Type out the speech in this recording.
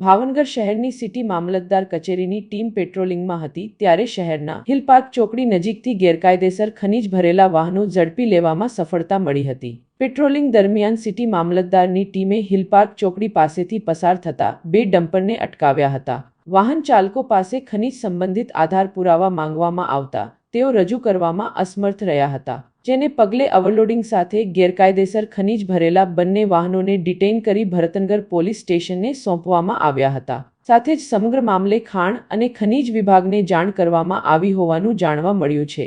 ભાવનગર શહેરની સિટી મામલતદાર કચેરીની ટીમ પેટ્રોલિંગમાં હતી ત્યારે શહેરના હિલપાર્ક ચોકડી નજીકથી ગેરકાયદેસર ખનીજ ભરેલા વાહનો ઝડપી લેવામાં સફળતા મળી હતી. પેટ્રોલિંગ દરમિયાન સિટી મામલતદારની ટીમે હિલપાર્ક ચોકડી પાસેથી પસાર થતા બે ડમ્પરને અટકાવ્યા હતા. વાહન ચાલકો પાસે ખનીજ સંબંધિત આધાર પુરાવા માંગવામાં આવતા તેઓ રજૂ કરવામાં અસમર્થ રહ્યા હતા. જેને પગલે ઓવરલોડિંગ સાથે ગેરકાયદેસર ખનીજ ભરેલા બંને વાહનોને ડિટેઇન કરી ભરતનગર પોલીસ સ્ટેશનને સોંપવામાં આવ્યા હતા. સાથે જ સમગ્ર મામલે ખાણ અને ખનીજ વિભાગને જાણ કરવામાં આવી હોવાનું જાણવા મળ્યું છે.